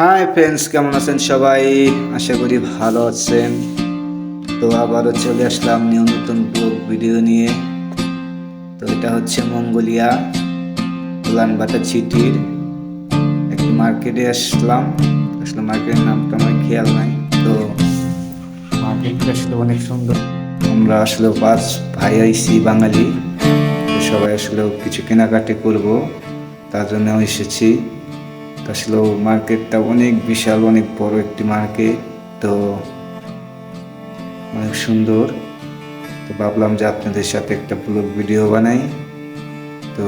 Hi friends কেমন আছেন সবাই? আশা করি ভালো আছেন। তো আবারও চলে আসলাম নিউ নতুন ব্লগ ভিডিও নিয়ে। তো এটা হচ্ছে মঙ্গোলিয়া উলানবাটা সিটির একটি মার্কেটে আসলাম। আসলে মার্কেটের নামটা আমার খেয়াল নাই। তো মার্কেটটা আসলে অনেক সুন্দর। আমরা আসলে পাঁচ ভাই আইসি বাঙালি। সবাই আসলে কিছু কেনাকাটি করব। তার জন্য এসেছি। আসলে মার্কেটটা অনেক বিশাল, অনেক বড় একটি মার্কেট। তো অনেক সুন্দর। তো ভাবলাম যে আপনাদের সাথে একটা ব্লগ ভিডিও বানাই। তো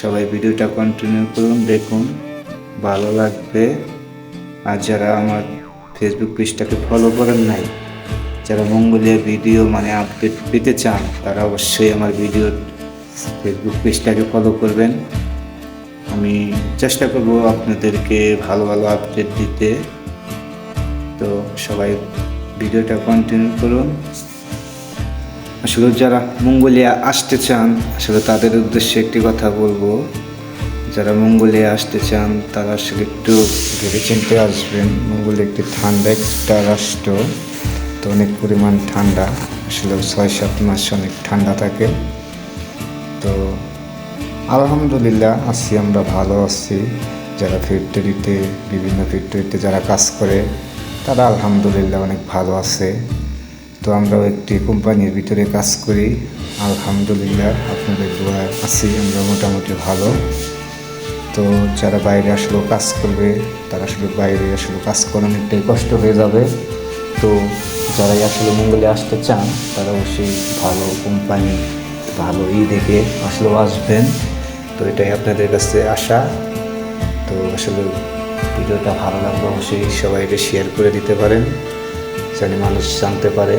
সবাই ভিডিওটা কন্টিনিউ করুন, দেখুন। ভালো লাগবে। আর যারা আমার ফেসবুক পেজটাকে ফলো করেন নাই, যারা মঙ্গলীয় ভিডিও মানে আপডেট পেতে চান, তারা অবশ্যই আমার ভিডিও ফেসবুক পেজটাকে ফলো করবেন। আমি চেষ্টা করব আপনাদেরকে ভালো ভালো আপডেট দিতে। তো সবাই ভিডিওটা কন্টিনিউ করুন। আসলে যারা মঙ্গোলিয়া আসতে চান, আসলে তাদের উদ্দেশ্যে একটি কথা বলব। যারা মঙ্গোলিয়া আসতে চান, তারা আসলে একটু ভেবে চিনতে আসবেন মঙ্গোলিয়া একটি ঠান্ডা একটা রাষ্ট্র। তো অনেক পরিমাণ ঠান্ডা, আসলে ছয় সাত মাস অনেক ঠান্ডা থাকে। তো আলহামদুলিল্লাহ, আছি আমরা ভালো আছি। যারা ফ্যাক্টরিতে, বিভিন্ন ফ্যাক্টরিতে যারা কাজ করে, তারা আলহামদুলিল্লাহ অনেক ভালো আছে। তো আমরাও একটি কোম্পানির ভিতরে কাজ করি। আলহামদুলিল্লাহ, আপনাদের দোয়া আছি, আমরা মোটামুটি ভালো। তো যারা বাইরে আসলেও কাজ করবে, তারা আসলে বাইরে আসলে কাজ করা অনেকটাই কষ্ট হয়ে যাবে। তো যারাই আসলে মঙ্গলে আসতে চান, তারা অবশ্যই ভালো কোম্পানি, ভালো ই দেখে আসলেও আসবেন। তো এটাই আপনাদের কাছে আশা। তো আসলে ভিডিওটা ভালো লাগলে অবশ্যই সবাই এটা শেয়ার করে দিতে পারেন, যেন মানুষ জানতে পারে।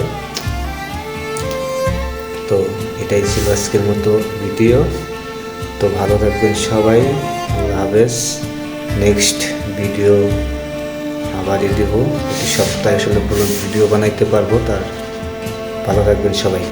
তো এটাই ছিল আজকের মতো ভিডিও। তো ভালো থাকবেন সবাই হাফেজ। নেক্সট ভিডিও আবারই দেবো। প্রতি সপ্তাহে আসলে পুরো ভিডিও বানাইতে পারব, তার ভালো থাকবেন সবাই।